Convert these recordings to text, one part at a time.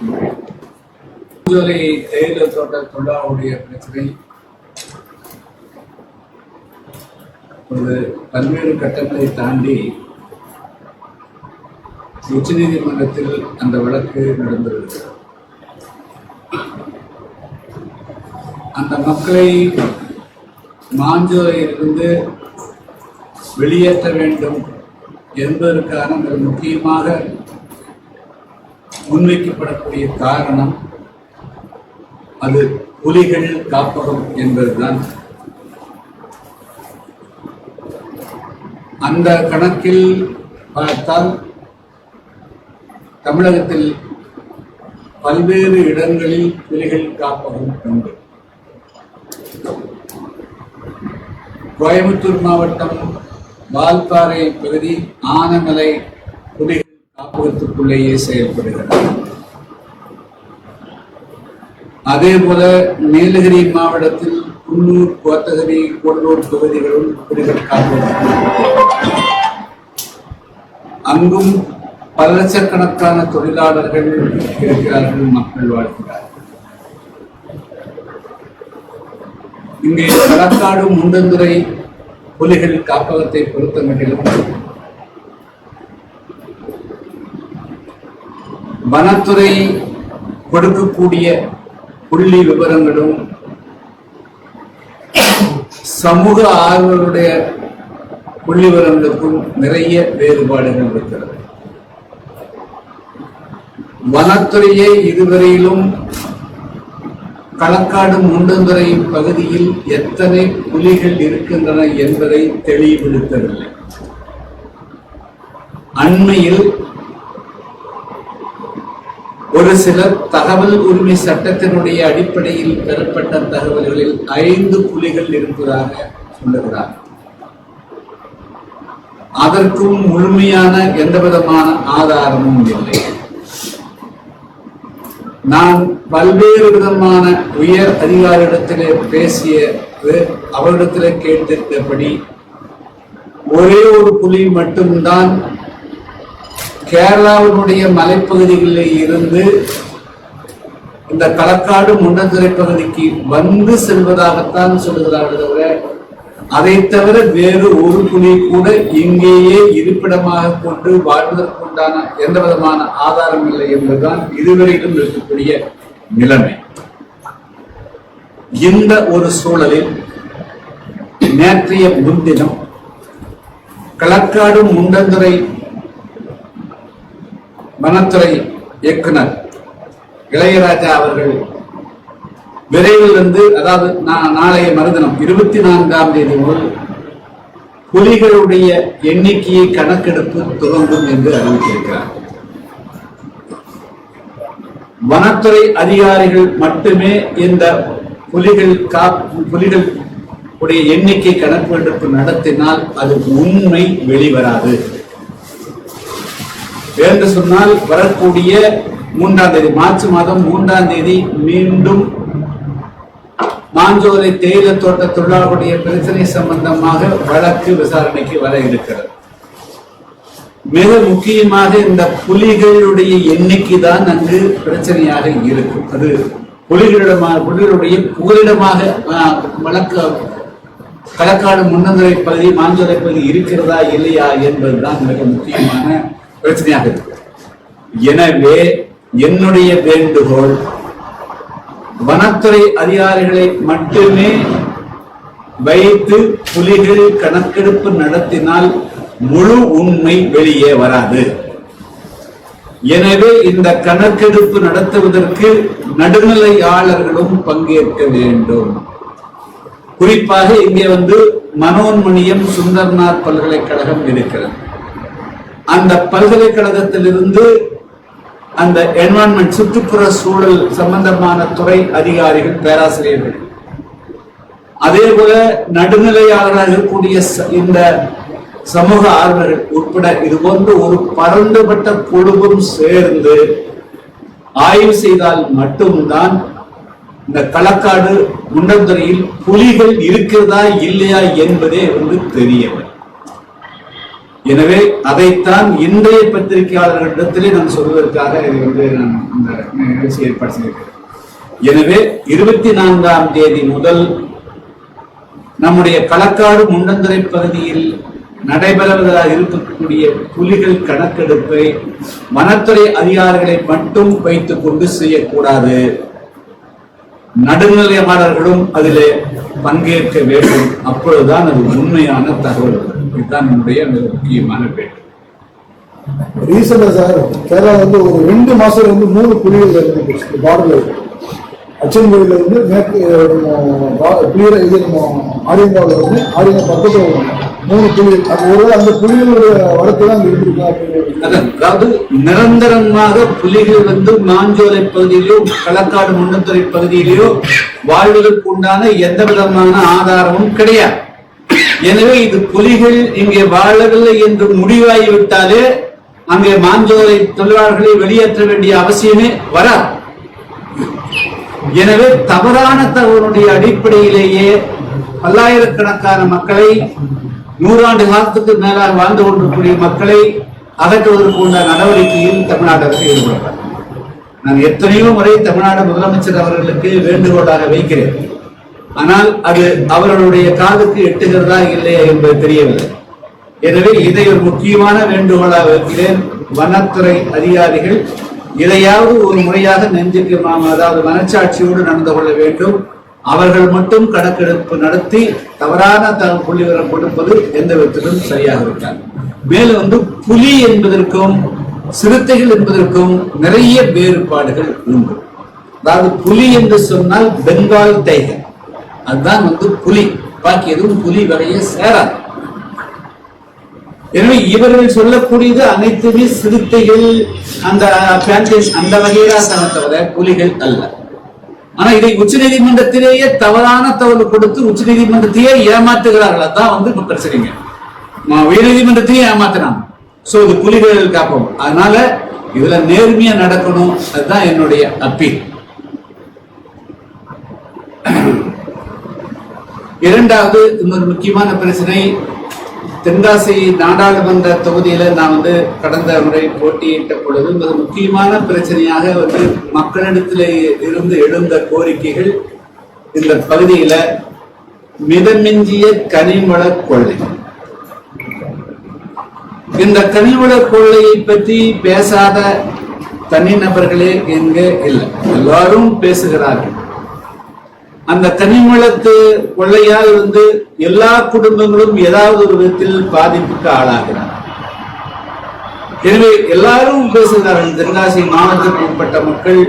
பூஞ்சோலை தேயிலை தோட்ட தொழிலாளருடைய பிரச்சனை. ஒரு பல்வேறு கட்டங்களை தாண்டி உச்சநீதிமன்றத்தில் அந்த வழக்கு நடந்தது அந்த மக்களை மாஞ்சோலையிலிருந்து வெளியேற்ற வேண்டும் என்பதற்கான மிக முக்கியமாக முன்வைக்கப்படக்கூடிய காரணம் அது புலிகள் காப்பகம் என்பதுதான். அந்த கணக்கில் பார்த்தால் தமிழகத்தில் பல்வேறு இடங்களில் புலிகள் காப்பகம் உண்டு. கோயம்புத்தூர் மாவட்டம் வால்பாறை பகுதி ஆனமலை காப்பகத்துக்குள்ளேயே செயல்படுகிறது. அதே போல நீலகிரி மாவட்டத்தில் குன்னூர் கோத்தகிரி கொல்லூர் பகுதிகளும் புலிகள் காப்பகம் அங்கும் பல லட்சக்கணக்கான தொழிலாளர்கள் இருக்கிறார்கள் மக்கள் வாழ்கிறார்கள். இங்கே களக்காடு முண்டந்துறை புலிகள் காப்பகத்தை பொறுத்த மட்டிலும் வனத்துறை கொடுக்கக்கூடிய புள்ளி விவரங்களும் சமூக ஆர்வலுடைய புள்ளி விவரங்களுக்கும் நிறைய வேறுபாடுகள் இருக்கிறது. வனத்துறையே இதுவரையிலும் களக்காடு முண்டந்துறை பகுதியில் எத்தனை புலிகள் இருக்கின்றன என்பதை தெளிவுபடுத்தவில்லை. அண்மையில் ஒரு சிலர் தகவல் உரிமை சட்டத்தினுடைய அடிப்படையில் பெறப்பட்ட தகவல்களில் ஐந்து புலிகள் இருப்பதாக சொல்லுகிறார். அதற்கும் முழுமையான எந்த விதமான ஆதாரமும் இல்லை. நான் பல்வேறு விதமான உயர் அதிகாரிடத்திலே பேசிய அவரிடத்திலே கேட்டிருந்தபடி ஒரே ஒரு புலி மட்டும்தான் கேரளாவினுடைய மலைப்பகுதிகளில் இருந்து இந்த களக்காடு முண்டந்துறை பகுதிக்கு வந்து செல்வதாகத்தான் சொல்லுகிறார்கள் தவிர அதை தவிர வேறு ஒரு புலி கூட இங்கேயே இருப்பிடமாக கொண்டு வாழ்வதற்குண்டான எந்த விதமான ஆதாரம் இல்லை என்பதுதான் இதுவரையிலும் இருக்கக்கூடிய நிலைமை. இந்த ஒரு சூழலில் நேற்றைய முன்தினம் களக்காடு முண்டந்துறை வனத்துறை இயக்குனர் இளையராஜா அவர்கள் விரைவில் இருந்து அதாவது நா- நாளைய மறுதினம் இருபத்தி நான்காம் தேதி முதல் புலிகளுடைய எண்ணிக்கையை கணக்கெடுப்பு துவங்கும் என்று அறிவித்திருக்கிறார். வனத்துறை அதிகாரிகள் மட்டுமே இந்த புலிகள் கா புலிகள் உடைய எண்ணிக்கை கணக்கெடுப்பு நடத்தினால் அது உண்மை வெளிவராது. என்று சொன்னால் வரக்கூடிய மூன்றாம் தேதி மார்ச் மாதம் மூன்றாம் தேதி மீண்டும் மாஞ்சோலை தேயிலை தோட்ட தொழிலாளர்களுடைய பிரச்சனை சம்பந்தமாக வழக்கு விசாரணைக்கு வர இருக்கிறது. மிக முக்கியமாக இந்த புலிகளுடைய எண்ணிக்கை தான் அங்கு பிரச்சனையாக இருக்கும். அது புலிகளிடமாக புலிகளுடைய புகலிடமாக ஆஹ், வழக்கு களக்காடு முன்னந்துறை பகுதி மாஞ்சோலை பகுதி இருக்கிறதா இல்லையா என்பதுதான் மிக முக்கியமான பிரச்சனையாக இருக்கு. எனவே என்னுடைய வேண்டுகோள் வனத்துறை அதிகாரிகளை மட்டுமே வைத்து புலிகள் கணக்கெடுப்பு நடத்தினால் முழு உண்மை வெளியே வராது. எனவே இந்த கணக்கெடுப்பு நடத்துவதற்கு நடுநிலையாளர்களும் பங்கேற்க வேண்டும். குறிப்பாக இங்கே வந்து மனோன்மணியம் சுந்தர்நாத் பல்கலைக்கழகம் இருக்கிறது. அந்த பல்கலைக்கழகத்திலிருந்து அந்த என்வான்மெண்ட் சுற்றுப்புற சூழல் சம்பந்தமான துறை அதிகாரிகள் பேராசிரியர்கள். அதே போல நடுநிலையாளராக இருக்கக்கூடிய ச- இந்த சமூக ஆர்வலர்கள் உட்பட இது போன்ற ஒரு பரந்துபட்ட குழுவும் சேர்ந்து ஆய்வு செய்தால் மட்டும்தான் இந்த களக்காடு முண்டந்துறையில் புலிகள் இருக்கிறதா இல்லையா என்பதே வந்து தெரியவர் எனவே அதைத்தான் இன்றைய பத்திரிகையாளர்களிடத்திலே நான் சொல்வதற்காக இதை வந்து நான் அந்த நிகழ்ச்சி ஏற்பாடு செய்திருக்கிறேன். எனவே இருபத்தி நான்காம் தேதி முதல் நம்முடைய களக்காடு முண்டந்துறை பகுதியில் நடைபெறுவதாக இருக்கக்கூடிய புலிகள் கணக்கெடுப்பை வனத்துறை அதிகாரிகளை மட்டும் வைத்துக் கொண்டு செய்யக்கூடாது. நடுநிலையாளர்களும் அதிலே பங்கேற்க வேண்டும். அப்பொழுதுதான் அது உண்மையான தகவல். இதுதான் என்னுடைய மிக முக்கியமான பேட்டு ரீசெண்டா சார் கேரளா வந்து ஒரு ரெண்டு மாசம் வந்து மூணு புலிகள் இருந்து. போச்சு பார்டர்ல அச்சன்கோயில வந்து மேற்கு புலிகளை இது நம்ம ஆரியங்காவில் வந்து ஆரியங்கா பக்கத்தில் மூணு புலிகள் அது ஒருவேளை அந்த புலிகளுடைய வடக்கு தான் இருந்திருக்கா அதாவது நிரந்தரமாக புலிகள் வந்து மாஞ்சோலை பகுதியிலோ களக்காடு முன்னத்துறை பகுதியிலேயோ வாழ்வதற்கு உண்டான எந்த விதமான ஆதாரமும் கிடையாது. எனவே இது புலிகள் இங்கே வாழவில்லை என்று முடிவாகிவிட்டாலே அங்கே மாஞ்சோலை தொழிலாளர்களை வெளியேற்ற வேண்டிய அவசியமே வராது. எனவே தவறான தகவலுடைய அடிப்படையிலேயே பல்லாயிரக்கணக்கான மக்களை நூறாண்டு காலத்துக்கு மேலாக வாழ்ந்து கொண்டிருக்கக்கூடிய மக்களை அகற்றுவதற்கு உள்ள நடவடிக்கையில் தமிழ்நாடு அரசு ஈடுபடுறார் நான் எத்தனையோ முறை தமிழ்நாடு முதலமைச்சர் அவர்களுக்கு வேண்டுகோளாக வைக்கிறேன். ஆனால் அது அவர்களுடைய காதுக்கு எட்டுகிறதா இல்லையா என்பது தெரியவில்லை. எனவே இதை ஒரு முக்கியமான வேண்டுகோளாக வைக்கிறேன். வனத்துறை அதிகாரிகள் இதையாவது ஒரு முறையாக நெஞ்சுக்கு நாம் அதாவது மனச்சாட்சியோடு நடந்து கொள்ள வேண்டும். அவர்கள் மட்டும் கணக்கெடுப்பு நடத்தி தவறான தகவல் புள்ளிவிவரம் கொடுப்பது எந்த விதத்திலும் சரியாக இருக்காது. மேலும் வந்து புலி என்பதற்கும் சிறுத்தைகள் என்பதற்கும் நிறைய வேறுபாடுகள் உண்டு. அதாவது புலி என்று சொன்னால் பெங்கால் டைகர். அதுதான் வந்து புலி. பாக்கி எதுவும் புலி வகையை சேராது. எனவே இவர்கள் சொல்லக்கூடியது அனைத்துமே சிறுத்தைகள் அந்த பிளான்டேஷன் அந்த வகையில தவிர புலிகள் அல்ல. ஆனா இதை உச்ச நீதிமன்றத்திலேயே தவறான தகவல் கொடுத்து உச்ச நீதிமன்றத்தையே ஏமாத்துகிறார்கள். அதான் வந்து இப்ப பிரச்சனைங்க. ம- உயர் நீதிமன்றத்தையே சோ இது புலிகள் காப்போம். அதனால இதுல நேர்மையா நடக்கணும். அதுதான் என்னுடைய அப்பீல். இரண்டாவது இன்னொரு முக்கியமான பிரச்சனை. தென்காசி நாடாளுமன்ற தொகுதியில நான் வந்து கடந்த முறை போட்டியிட்ட பொழுது மிக முக்கியமான பிரச்சனையாக வந்து மக்களிடத்தில் இருந்து எழுந்த கோரிக்கைகள் இந்த பகுதியில மிதமிஞ்சிய கனிமள கொள்ளை. இந்த கனிமள கொள்ளையை பற்றி பேசாத தனிநபர்களே எங்க இல்லை. எல்லாரும் பேசுகிறார்கள். அந்த தனிமலத்து கொள்ளையால் வந்து எல்லா குடும்பங்களும் ஏதாவது ஒரு விதத்தில் பாதிப்புக்கு ஆளாகிறார் எனவே எல்லாரும் பேசுகிறார்கள் தென்காசி மாவட்டத்திற்கு உட்பட்ட மக்கள்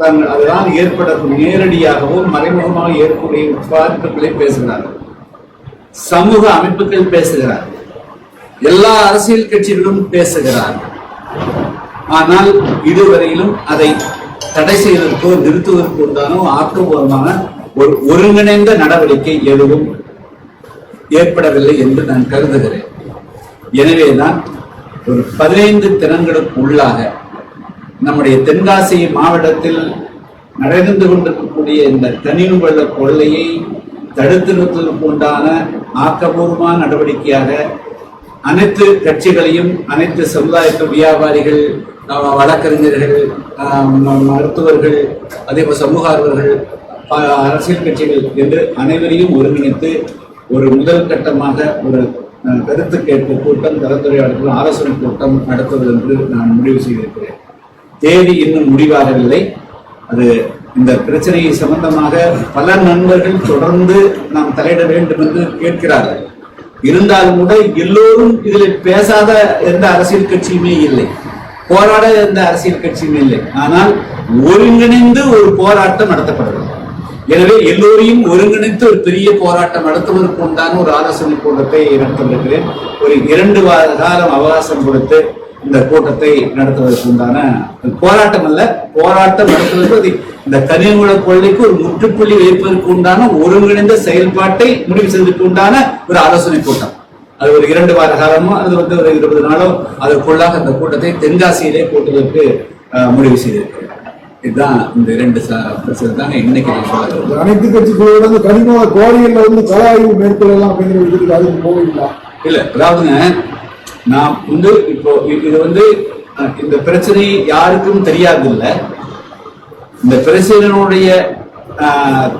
தங்கள் அதனால் ஏற்படக்கூடிய நேரடியாகவும் மறைமுகமாக ஏற்படக்கூடிய பாதிப்புகளை பேசுகிறார்கள். சமூக அமைப்புகள் பேசுகிறார்கள். எல்லா அரசியல் கட்சிகளும் பேசுகிறார்கள். ஆனால் இதுவரையிலும் அதை தடை செய்வதற்கோ நிறுத்துவதற்கோ உண்டான ஆக்கப்பூர்வமான ஒரு ஒருங்கிணைந்த நடவடிக்கை எதுவும் ஏற்படவில்லை என்று நான் கருதுகிறேன். எனவேதான் ஒரு பதினைந்து தினங்களுக்கு உள்ளாக நம்முடைய தென்காசி மாவட்டத்தில் நடந்து கொண்டிருக்கக்கூடிய இந்த கனிம கொள்ளையை தடுத்து நிறுத்துவதற்கு உண்டான ஆக்கப்பூர்வமான நடவடிக்கையாக அனைத்து கட்சிகளையும் அனைத்து சமுதாயத்து வியாபாரிகள் வழக்கறிஞர்கள் மருத்துவர்கள் அதே போல் சமூக ஆர்வர்கள் அரசியல் கட்சிகள் என்று அனைவரையும் ஒருங்கிணைத்து ஒரு முதல் கட்டமாக ஒரு கருத்து கேட்பு கூட்டம் கலந்துரையாடல் ஆலோசனை கூட்டம் நடத்துவது என்று நான் முடிவு செய்திருக்கிறேன். தேதி இன்னும் முடிவாகவில்லை. அது இந்த பிரச்சனை சம்பந்தமாக பல நண்பர்கள் தொடர்ந்து நாம் தலையிட வேண்டும் என்று கேட்கிறார்கள். இருந்தாலும் கூட எல்லோரும் இதில் பேசாத எந்த அரசியல் கட்சியுமே இல்லை. போராட எந்த அரசியல் கட்சியுமே இல்லை. ஆனால் ஒருங்கிணைந்து ஒரு போராட்டம் நடத்தப்படுது எனவே எல்லோரையும் ஒருங்கிணைத்து ஒரு பெரிய போராட்டம் நடத்துவதற்கு உண்டான ஒரு ஆலோசனை கூட்டத்தை நடத்திருக்கிறேன் ஒரு இரண்டு வார காலம் அவகாசம் கொடுத்து இந்த கூட்டத்தை நடத்துவதற்கு உண்டான போராட்டம் அல்ல போராட்டம் நடத்துவதற்கு அது இந்த கனிமூல கொள்ளைக்கு ஒரு முற்றுப்புள்ளி வைப்பதற்கு உண்டான ஒருங்கிணைந்த செயல்பாட்டை முடிவு செய்வதற்கு உண்டான ஒரு ஆலோசனை கூட்டம். அது ஒரு இரண்டு வார காலமோ அது வந்து ஒரு இருபது நாளோ அதற்குள்ளாக அந்த கூட்டத்தை தென்காசியிலே கூட்டுவதற்கு அஹ், முடிவு செய்திருக்கிறேன். இதுதான் இந்த இரண்டு தாங்க இன்னைக்கு. அனைத்து கட்சிகளோட கனிம குவாரிகள்ல வந்து கல ஆய்வு மேற்கொள்ளலாம் அப்படிங்கிற இதுக்கு அதுக்கு போவீங்களா இல்ல அதாவதுங்க நாம் வந்து இப்போ இது வந்து இந்த பிரச்சனை யாருக்கும் தெரியாது இல்ல இந்த பிரச்சனையினுடைய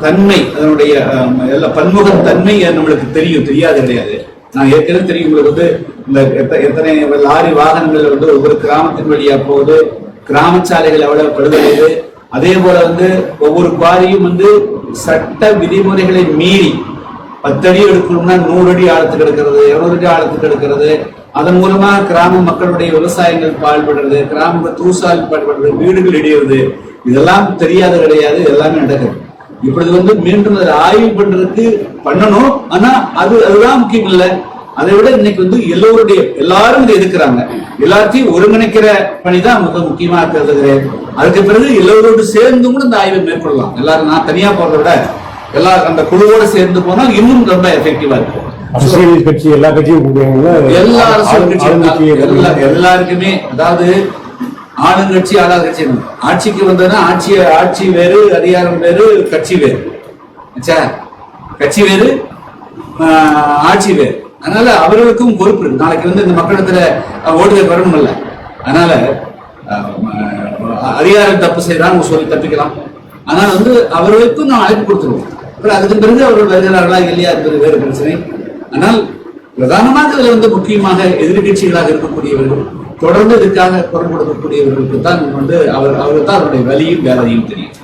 தன்மை அதனுடைய எல்லா பன்முக தன்மை நம்மளுக்கு தெரியும் தெரியாது கிடையாது. நான் ஏற்கனவே தெரியும் உங்களுக்கு வந்து இந்த எத்த- எத்தனை லாரி வாகனங்கள் வந்து ஒவ்வொரு கிராமத்தின் வழியா போகுது கிராம சாலைகள் எவ்வளவு பழுதடையுது அதே போல வந்து ஒவ்வொரு குவாரியும் வந்து சட்ட விதிமுறைகளை மீறி பத்தடி எடுக்கணும்னா நூறு அடி ஆழத்துக்கு எடுக்கிறது இருநூறு அடி ஆழத்துக்கு எடுக்கிறது. அதன் மூலமா கிராம மக்களுடைய விவசாயங்கள் பாழ்படுறது கிராம தூசால் பாழ்படுறது வீடுகள் இடியுறது. இதெல்லாம் தெரியாது கிடையாது எல்லாமே நடக்குது. இப்பொழுது வந்து மீண்டும் அதை ஆய்வு பண்றதுக்கு பண்ணணும். ஆனா அது அதுதான் முக்கியம் இல்லை. அதை விட இன்னைக்கு வந்து எல்லோருடைய எல்லாரும் இதை எதுக்குறாங்க எல்லாத்தையும் ஒருங்கிணைக்கிற பணிதான் மிக முக்கியமா கருதுகிறேன் அதுக்கு பிறகு எல்லோரோடு சேர்ந்து கூட இந்த ஆய்வை மேற்கொள்ளலாம். எல்லாரும் நான் தனியா போறதை விட எல்லா அந்த குழுவோட சேர்ந்து போனா இன்னும் ரொம்ப எஃபெக்டிவா இருக்கும். அரசியல் கட்சி எல்லா கட்சியும் எல்லா அரசியல் எல்லாருக்குமே அதாவது ஆளுங்கட்சி ஆளாத கட்சி ஆட்சிக்கு வந்ததுன்னா ஆட்சி ஆட்சி வேறு அதிகாரம் வேறு கட்சி வேறு? கட்சி வேறு ஆட்சி வேறு. அதனால அவர்களுக்கும் பொறுப்பு இருக்கு. நாளைக்கு வந்து இந்த மக்களிடத்துல அஹ், வரணும் வரணும்ல அதனால அதிகாரம் தப்பு செய்யறாங்க சொல்லி தப்பிக்கலாம். ஆனால் வந்து அவர்களுக்கும் நான் அழைப்பு கொடுத்துருவோம். அப்புறம் அதுக்கு பிறகு அவர்கள் வருகிறார்களா இல்லையா என்பது வேறு பிரச்சனை. ஆனால் பிரதானமாக இதுல வந்து முக்கியமாக எதிர்கட்சிகளாக இருக்கக்கூடியவர்கள் தொடர்ந்து இதுக்காக குரல் கொடுக்கக்கூடியவர்களுக்கு தான் வந்து அவர் அவருக்கு தான் அவருடைய வழியும் வேலையும் தெரியும்.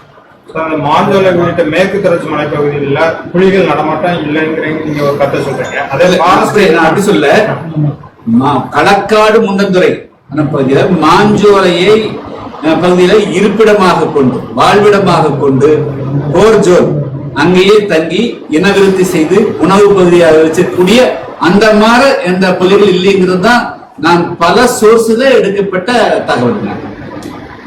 அந்த மாஞ்சோலை உள்ளிட்ட மேற்கு தொடர்ச்சி மலைப்பகுதியில புலிகள் நடமாட்டம் இல்லைங்கிறீங்க நீங்க ஒரு கருத்தை சொல்றீங்க. அதே ஃபாரஸ்ட் அப்படி சொல்ல மா- களக்காடு முண்டந்துறை பகுதியில மாஞ்சோலையை பகுதியில இருப்பிடமாக கொண்டு வாழ்விடமாக கொண்டு போர் ஜோன் அங்கேயே தங்கி இனவிருத்தி செய்து உணவு பகுதியாக வச்சிருக்கக்கூடிய அந்த மாதிரி எந்த புலிகள் இல்லைங்கிறது தான் நான் பல சோர்ஸ்ல எடுக்கப்பட்ட தகவல்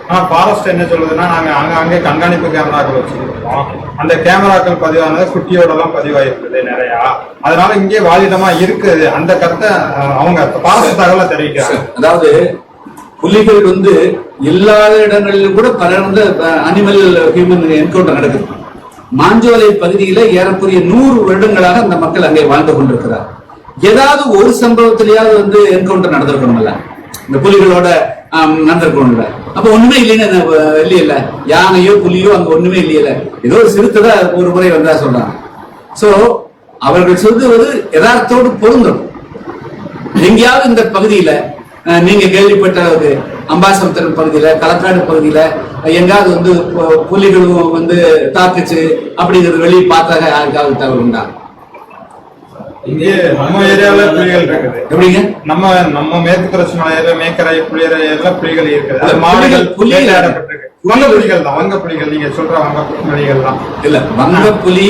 ஆனால் ஃபாரஸ்ட் என்ன சொல்லுதுன்னா நாங்கள் அங்கே அங்கே கண்காணிப்பு கேமராக்கள் வச்சுருக்கோம். அந்த கேமராக்கள் பதிவானது குட்டியோடலாம் பதிவாயிருக்குது நிறையா. அதனால இங்கே வாலிடமா இருக்குது. அந்த கருத்தை அவங்க ஃபாரஸ்ட் தகவலை தெரிவிக்கிறாங்க. அதாவது புலிகள் வந்து இல்லாத இடங்களிலும் கூட பலர்ந்த அனிமல் ஹியூமன் என்கவுண்டர் நடக்குது. மாஞ்சோலை பகுதியில ஏறக்குறைய நூறு வருடங்களாக அந்த மக்கள் அங்கே வாழ்ந்து கொண்டிருக்கிறார். ஏதாவது ஒரு சம்பவத்திலேயாவது வந்து என்கவுண்டர் நடந்திருக்கணும்ல? இந்த புலிகளோட நடந்திருக்கணும்ல? அப்ப ஒண்ணுமே இல்லைன்னு இல்லையில யானையோ புலியோ அங்க ஒண்ணுமே இல்லையில ஏதோ ஒரு சிறுத்தை ஒரு முறை வந்தா சொல்றாங்க. சோ அவர்கள் சொல்வது யதார்த்தோடு பொருந்தும். எங்கேயாவது இந்த பகுதியில நீங்க கேள்விப்பட்ட ஒரு அம்பாசமுத்திரம் பகுதியில களக்காடு பகுதியில எங்காவது வந்து புலிகளும் வந்து தாக்குச்சு அப்படிங்கிறது வெளியே பார்த்தாக யாருக்காவது தகவல் உண்டா? இங்கே நம்ம ஏரியாவுல புலிகள் இருக்குது. எப்படிங்க? நம்ம நம்ம மேற்கு தொடர்ச்சி மேக்கரை புலியரையில புலிகள் இருக்குது. அது புலிகள், மாடுகள் புலி- வேட்டையாடப்பட்டிருக்கு வங்க புலிகள் தான் வங்க புலிகள். நீங்க சொல்ற வங்க புலிகள் தான். இல்ல வங்க புலி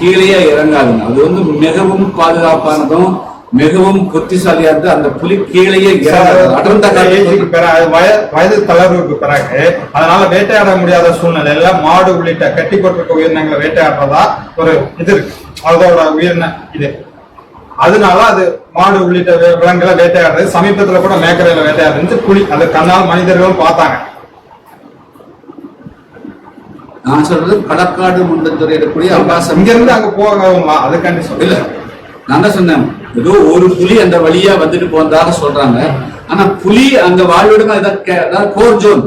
கீழே இறங்காதுங்க அது வந்து மிகவும் பாதுகாப்பானதும் மிகவும் புத்திசாலியானது அந்த புலி கீழேயே அடர்ந்த ஏஜுக்கு பிறகு வய- வயது தளர்வுக்கு பிறகு அதனால வேட்டையாட முடியாத சூழ்நிலையில மாடு உள்ளிட்ட கட்டி போட்டிருக்க உயிரினங்களை வேட்டையாடுறதா ஒரு இது இருக்கு. அதோட உயிரின இது. அதனால அது மாடு உள்ளிட்ட விலங்குகளை வேட்டையாடுறது சமீபத்துல கூட மேக்கரையில வேட்டையாடுறது புலி அது கண்ணால் மனிதர்களும் பார்த்தாங்க. நான் சொல்றது களக்காடு முண்டத்துறை இருக்கக்கூடிய அம்பாசம் இங்க இருந்து அங்க போகவுமா அதுக்காண்டி சொல்ல நான் தான் சொன்னேன். ஏதோ ஒரு புலி அந்த வழியா வந்துட்டு போனதாக சொல்றாங்க. ஆனா புலி அங்க வாழ்விடமா ஏதாவது கோர் ஜோன்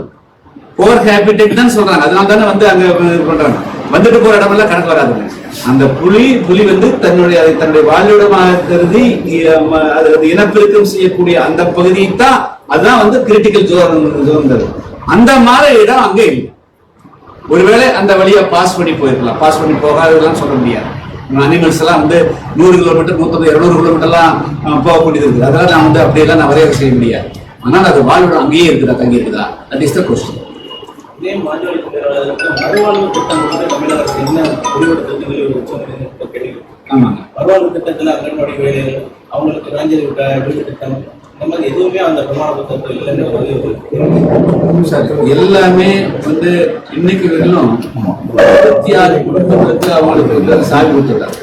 போர் ஹேபிடேட் தான் சொல்றாங்க. அதனால தானே வந்து அங்க இது பண்றாங்க. வந்துட்டு போற இடமெல்லாம் கணக்கு வராதுங்க அந்த புலி புலி வந்து தன்னுடைய அதை தன்னுடைய வாழ்விடமாக கருதி அது இனப்பெருக்கம் செய்யக்கூடிய அந்த பகுதியை தான் அதுதான் வந்து கிரிட்டிக்கல் ஜோன் ஜோன் அந்த மாதிரி இடம் அங்கே இல்லை. ஒருவேளை அந்த வழியா பாஸ் பண்ணி போயிருக்கலாம். பாஸ் பண்ணி போகாததெல்லாம் சொல்ல முடியாது. அனிமல்ஸ் எல்லாம் வந்து நூறு கிலோமீட்டர் நூற்றம்பது இருநூறு கிலோமீட்டர் எல்லாம் அஹ், போகக்கூடியது இருக்குது. அதெல்லாம் நான் வந்து அப்படியெல்லாம் நான் வரையறை செய்ய முடியாது. ஆனால் அது வாழ்விடம் அங்கேயே இருக்குதா தங்கி இருக்குதா தட் இஸ் த கொஸ்டின் இதே மாநில மறுவாழ்வு திட்டம் வந்து தமிழக அரசு என்ன முடிவெடுத்தது கேள்வி ஆமாங்க. மறுவாழ்வு திட்டத்துல அங்கன்வாடி வேலைகள் அவங்களுக்கு விட்ட விடுதி திட்டம் இந்த மாதிரி எதுவுமே அந்த பிரமாண புத்தகத்தில் இல்லைன்னு எல்லாமே வந்து இன்னைக்கு வரையிலும் இருபத்தி ஆறு குடும்பங்களுக்கு அவங்களுக்கு சாவி கொடுத்துட்டாங்க.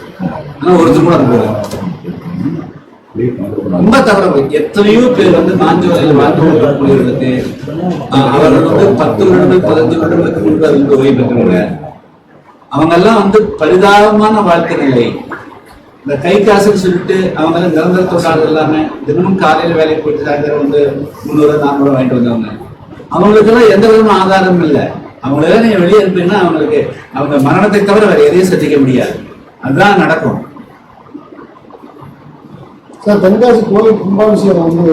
ஆனா ஒருத்தர் கூட ரொம்ப தவறு எத்தனையோ பேர் வந்து மாஞ்சோலையில் வாழ்ந்து கொண்டிருக்கக்கூடியவர்களுக்கு அவர்கள் வந்து பத்து வருடங்கள் பதினஞ்சு வருடங்களுக்கு முன்பு அதில் வந்து ஓய்வு பெற்றவங்க. அவங்க எல்லாம் வந்து பரிதாபமான வாழ்க்கை நிலை. இந்த கை காசுன்னு சொல்லிட்டு அவங்க எல்லாம் நிரந்தர தொழிலாளர் இல்லாம தினமும் காலையில வேலைக்கு போயிட்டு சாயந்தரம் வந்து முந்நூறு நானூறு வாங்கிட்டு வந்தவங்க. அவங்களுக்கெல்லாம் எந்த விதமான ஆதாரமும் இல்லை. அவங்களெல்லாம் நீங்க வெளியே இருப்பீங்கன்னா அவங்களுக்கு அவங்க மரணத்தை தவிர வேற எதையும் சந்திக்க முடியாது. அதுதான் நடக்கும். சார் தென்காசி கோவில் கும்பாபிஷேகம் வந்து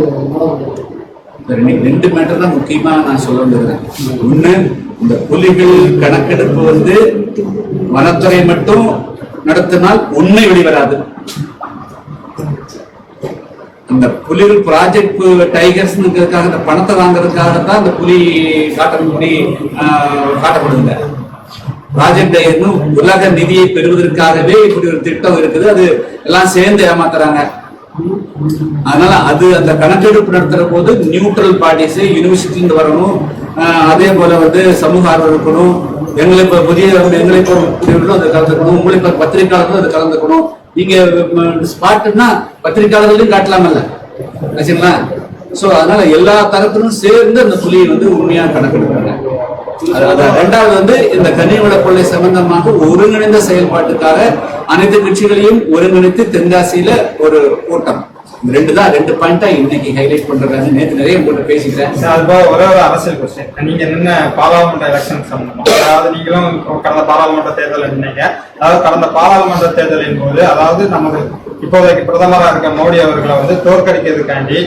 ரெண்டு- ரெண்டு மேட்டர் தான் முக்கியமா நான் சொல்ல வந்துருக்கேன் ஒண்ணு இந்த புலிகள் கணக்கெடுப்பு வந்து வனத்துறை மட்டும் நடத்தினால் உண்மை வெளிவராது. அந்த புலிகள் ப்ராஜெக்ட் டைகர்ஸ்ங்கிறதுக்காக இந்த பணத்தை வாங்குறதுக்காக தான் அந்த புலி காட்டப்படி காட்டப்படுதுங்க. ப்ராஜெக்ட் டைகர்னு உலக நிதியை பெறுவதற்காகவே இப்படி ஒரு திட்டம் இருக்குது. அது எல்லாம் சேர்ந்து ஏமாத்துறாங்க. அதனால அது அந்த கணக்கெடுப்பு நடத்துற போது நியூட்ரல் பாடிஸ் யூனிவர்சிட்டில வரணும். அதே போல வந்து சமூக ஆர்வம் இருக்கணும். எங்களை இப்போ புதிய எங்களை இப்போ அது கலந்துக்கணும். உங்களை இப்போ பத்திரிகையாளர்களும் அது கலந்துக்கணும். நீங்க ஸ்பாட்னா பத்திரிகையாளர்களையும் காட்டலாமல்ல. சரிங்களா சோ அதனால எல்லா தரப்பிலும் சேர்ந்து அந்த புலியை வந்து உண்மையா கணக்கெடுக்கிறாங்க அது- அது ரெண்டாவது வந்து இந்த கனிவள கொள்ளை சம்பந்தமாக ஒருங்கிணைந்த செயல்பாட்டுக்காக அனைத்து கட்சிகளையும் ஒருங்கிணைத்து தென்காசியில ஒரு கூட்டம். ரெண்டு தான் ரெண்டு பாயிண்டா இன்னைக்கு ஹைலைட் பண்றாங்க நேத்து நிறைய உங்கள்கிட்ட பேசிட்டேன். அது போக ஒரே ஒரு அரசியல் கொஸ்டின் நீங்க நின்ன பாராளுமன்ற எலெக்ஷன் சம்பந்தமா அதாவது நீங்களும் கடந்த பாராளுமன்ற தேர்தல் நின்னீங்க. அதாவது கடந்த பாராளுமன்ற தேர்தலின் போது அதாவது நமது இப்போதைக்கு பிரதமராக இருக்க மோடி அவர்களை வந்து தோற்கடிக்கிறதுக்காண்டி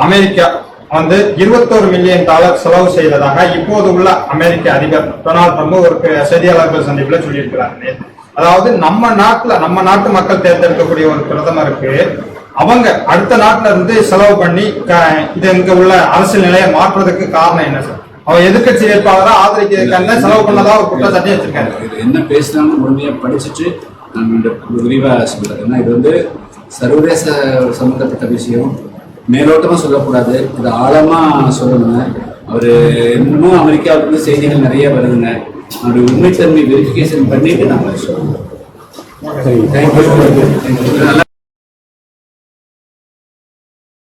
அமெரிக்கா வந்து இருபத்தோரு மில்லியன் டாலர் செலவு செய்ததாக இப்போது உள்ள அமெரிக்க அதிபர் டொனால்ட் ட்ரம்ப் ஒரு செய்தியாளர்கள் சந்திப்புல சொல்லியிருக்கிறாரு. அதாவது நம்ம நாட்டுல நம்ம நாட்டு மக்கள் தேர்ந்தெடுக்கக்கூடிய ஒரு பிரதமருக்கு அவங்க அடுத்த நாட்டுல இருந்து செலவு பண்ணி இது இங்க உள்ள அரசியல் நிலையை மாற்றுறதுக்கு காரணம் என்ன சார்? அவன் எதிர்க்கட்சி வேட்பாளரா ஆதரிக்கிறதுக்கான செலவு பண்ணதா ஒரு குற்றச்சாட்டே வச்சிருக்காரு இது என்ன பேசினாலும் முழுமையா படிச்சுட்டு நான் விரிவா சொல்றேன் ஏன்னா இது வந்து சர்வதேச சம்பந்தப்பட்ட விஷயம். மேலோட்டமா சொல்லக்கூடாது. இது ஆழமா சொல்லணுங்க. அவரு இன்னமும் அமெரிக்காவுல இருந்து செய்திகள் நிறைய வருதுங்க. அவருடைய உண்மைத்தன்மை வெரிஃபிகேஷன் பண்ணிட்டு சொல்றோம் சரி தேங்க்யூ